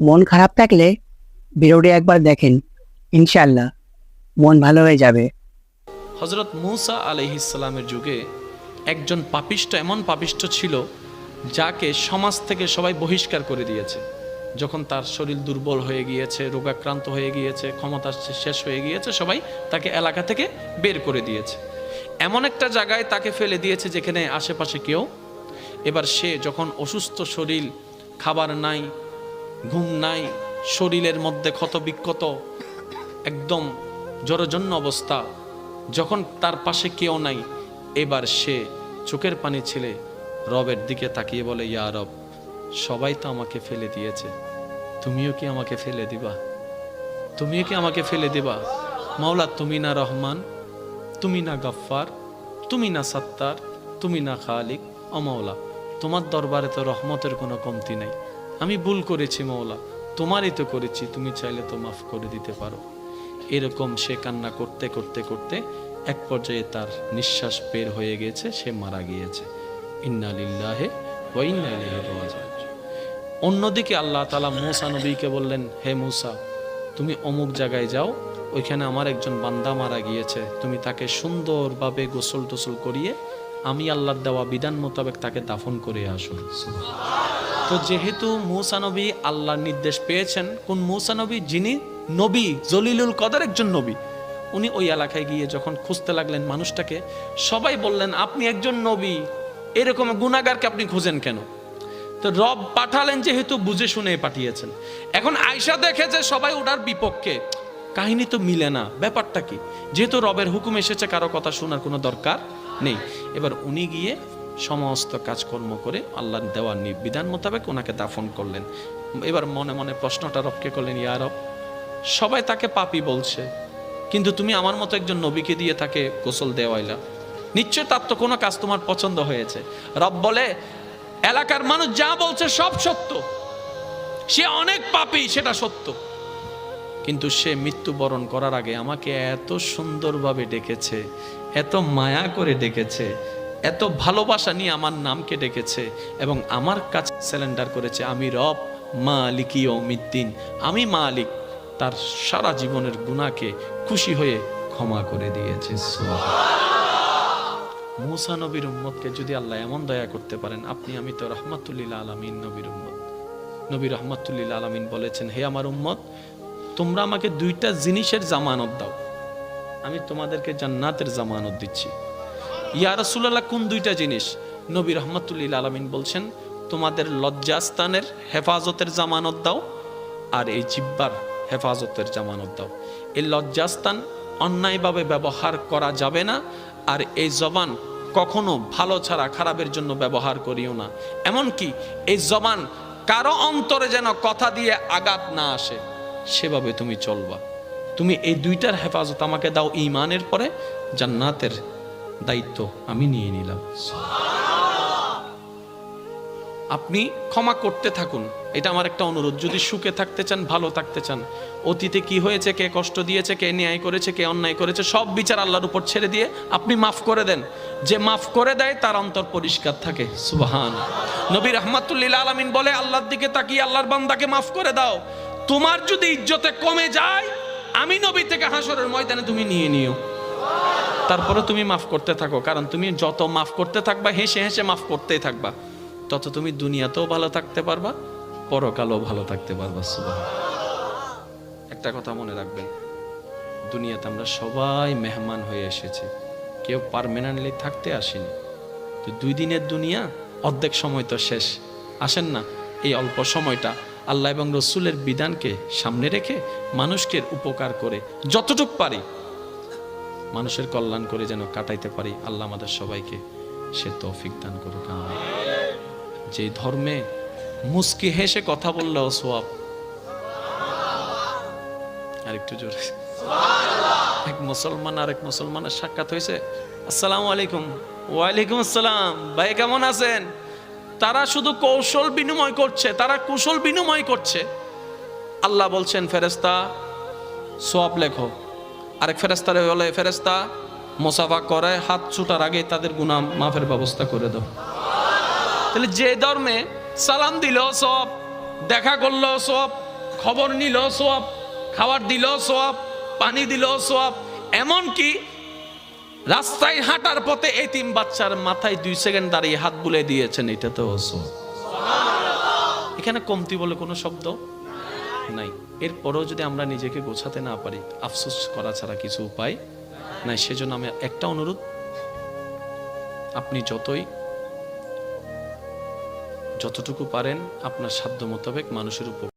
মন খারাপ থাকলে ভিডিওটি একবার দেখেন ইনশাল্লাহ মন ভালো হয়ে যাবে। হজরত মুসা আলহিসাল্লামের যুগে একজন পাপিষ্ট, এমন পাপিষ্ট ছিল যাকে সমাজ থেকে সবাই বহিষ্কার করে দিয়েছে। যখন তার শরীর দুর্বল হয়ে গিয়েছে, রোগাক্রান্ত হয়ে গিয়েছে, ক্ষমতা শেষ হয়ে গিয়েছে, সবাই তাকে এলাকা থেকে বের করে দিয়েছে। এমন একটা জায়গায় তাকে ফেলে দিয়েছে যেখানে আশেপাশে কেউ। এবার সে যখন অসুস্থ শরীর, খাবার নাই ঘুম নাই, শরীরের মধ্যে ক্ষত বিক্ষত একদম জরজন্য অবস্থা। যখন তার পাশে কেউ নাই, এবার সে চোখের পানি ছেলে রবের দিকে তাকিয়ে বলে, ইয়া রব, সবাই তো আমাকে ফেলে দিয়েছে। তুমিও কি আমাকে ফেলে দিবা? তুমিও কি আমাকে ফেলে দিবা? মাওলা, তুমি না রহমান, তুমি না গফ্ফার, তুমি না সত্তার, তুমি না খালিক ও মাওলা, তোমার দরবারে তো রহমতের কোনো কমতি নেই। আমি ভুল করেছি মাওলা, তোমারই তো করেছি, তুমি চাইলে তো মাফ করে দিতে পারো। এরকম সে কান্না করতে করতে করতে এক পর্যায়ে তার নিঃশ্বাস বের হয়ে গেছে, সে মারা গিয়েছে। ইন্না লিল্লাহে ওয়া ইন্না ইলাইহি রাজিউন। অন্যদিকে আল্লাহ তালা মুসা নবীকে বললেন, হে মুসা, তুমি অমুক জায়গায় যাও, ওইখানে আমার একজন বান্দা মারা গিয়েছে। তুমি তাকে সুন্দরভাবে গোসল টোসল করিয়ে, আমি আল্লাহর দেওয়া বিধান মোতাবেক তাকে দাফন করে আসুন। তো যেহেতু মুসা নবী আল্লাহর নির্দেশ পেয়েছেন, কোন মুসা নবী যিনি? নবী, জলিলুল কদর একজন নবী। উনি ওই এলাকায় গিয়ে যখন খুঁজতে লাগলেন মানুষটাকে, সবাই বললেন, আপনি একজন নবী। এরকম গুণাগারকে আপনি খুঁজেন কেন? তো রব পাঠালেন যেহেতু বুঝে শুনে পাঠিয়েছেন। এখন আয়সা দেখে যে সবাই ওটার বিপক্ষে। কাহিনী তো মিলে না, ব্যাপারটা কি? যেহেতু রবের হুকুম এসেছে, কারও কথা শোনার কোনো দরকার নেই। এবার উনি গিয়ে সমস্ত কাজকর্ম করে আল্লাহর দেওয়া নি- বিধান মোতাবেক ওনাকে দাফন করলেন। এবার মনে মনে প্রশ্নটা রবকে করলেন, ইয়া রব, সবাই তাকে পাপি বলছে, কিন্তু তুমি আমার মতো একজন নবীকে দিয়ে তাকে গোসল দেওয়াইলা। নিশ্চয় তার তো কোনো কাজ তোমার পছন্দ হয়েছে। রব বলে, এলাকার মানুষ যা বলছে সব সত্য। সে অনেক পাপী, সেটা সত্য। কিন্তু সে মৃত্যুবরণ করার আগে আমাকে এত সুন্দরভাবে ডেকেছে, এত মায়া করে ডেকেছে এত ভালোবাসা নিয়ে আমার নামকে ডেকেছে এবং আমার কাছে স্যালেন্ডার করেছে, আমি রব মালিকি মিদ্দিন আমি মালিক তার সারা জীবনের গুণাকে খুশি হয়ে ক্ষমা করে দিয়েছে। মুসা নবীর উম্মতকে যদি আল্লাহ এমন দয়া করতে পারেন, আপনি, আমি তো রহমাতুল্লিল আলমিন নবীর উম্মত। নবী রহমাতুল্লিল আলমিন বলেছেন, হে আমার উম্মত, তোমরা আমাকে দুইটা জিনিসের জামানত দাও। আমি তোমাদেরকে জান্নাতের জামানত দিচ্ছি। ইয়া রাসূলুল্লাহ, কোন দুইটা জিনিস? নবী রহমাতুল্লিল আলমিন বলছেন, তোমাদের লজ্জাস্থানের হেফাজতের জামানত দাও, আর এই জিব্বার হেফাজতের জামানত দাও। এই লজ্জাস্থান অন্যায়ভাবে ব্যবহার করা যাবে না, আর এই জবান কখনো ভালো ছাড়া খারাপের জন্য ব্যবহার করিও না। এমনকি এই জবান কারও অন্তরে যেন কথা দিয়ে আঘাত না আসে, সেভাবে তুমি চলবা। তুমি এই দুইটার হেফাজত আমাকে দাও ইমানের পরে, জান্নাতের দায়িত্ব আমি নিয়ে নিলাম। আপনি ক্ষমা করতে থাকুন। এটা আমার একটা অনুরোধ। যদি সুখে থাকতে চান, ভালো থাকতে চান, অতীতে কি হয়েছে, কে কষ্ট দিয়েছে, কে ন্যায় করেছে, কে অন্যায় করেছে, সব বিচার আল্লাহর উপর ছেড়ে দিয়ে আপনি মাফ করে দেন। যে মাফ করে দেয়, তার অন্তর পরিষ্কার থাকে। সুবাহান। নবী রহমাতুল্লিল আলমিন বলে, আল্লাহর দিকে তাকিয়ে আল্লাহর বান্দাকে মাফ করে দাও। তোমার যদি ইজ্জতে কমে যায়, আমি নবী থেকে হাসরের ময়দানে তুমি নিয়ে নিও। তারপরে তুমি মাফ করতে থাকো, কারণ তুমি যত মাফ করতে থাকবা, হেসে হেসে মাফ করতেই থাকবা। তত তুমি দুনিয়াতেও ভালো থাকতে পারবা, পরকালও ভালো থাকতে পারবা সুবাহ একটা কথা মনে রাখবেন, দুনিয়াতে আমরা সবাই মেহমান হয়ে এসেছি। কেউ পারমানেন্টলি থাকতে আসেনি। তো দুই দিনের দুনিয়া, অর্ধেক সময় তো শেষ। আসেন না, এই অল্প সময়টা আল্লাহ এবং রসুলের বিধানকে সামনে রেখে মানুষকে উপকার করে, যতটুক পারি। মানুষের কল্যাণ করে যেন কাটাইতে পারি, আল্লাহ আমাদের সবাইকে সে তৌফিক দান করুক। যে ধর্মে মুস্কি হেসে কথা বললেও সোয়াব। আরেকটু জোরে। এক মুসলমান আরেক মুসলমানের সাক্ষাৎ হয়েছে। আসসালামু আলাইকুম। ওয়ালাইকুম আসসালাম। ভাই, কেমন আছেন? তারা শুধু কৌশল বিনিময় করছে, তারা কুশল বিনিময় করছে। আল্লাহ বলছেন ফেরেস্তা সোয়াব লেখো। আরেক ফেরেস্তারে বলে ফেরেস্তা মোসাফা করে, হাত ছুটার আগে তাদের গুনাহ মাফের ব্যবস্থা করে দাও। তাহলে যে ধর্মে সালাম দিল সব দেখা করল সব খবর নিল সব খাবার দিল সব পানি দিল সোয়াব এমনকি রাস্তায় হাঁটার পথে এতিম বাচ্চার মাথায় দুই সেকেন্ড দাঁড়িয়ে হাত বুলে দিয়েছেন এটা তো এখানে কমতি বলে কোনো শব্দ? নাই। এরপরেও যদি আমরা নিজেকে গোছাতে না পারি, আফসোস করা ছাড়া কিছু উপায় নাই। সেজন্য আমি একটা অনুরোধ, আপনি যতই, যতটুকু পারেন আপনার সাধ্য মোতাবেক মানুষের উপর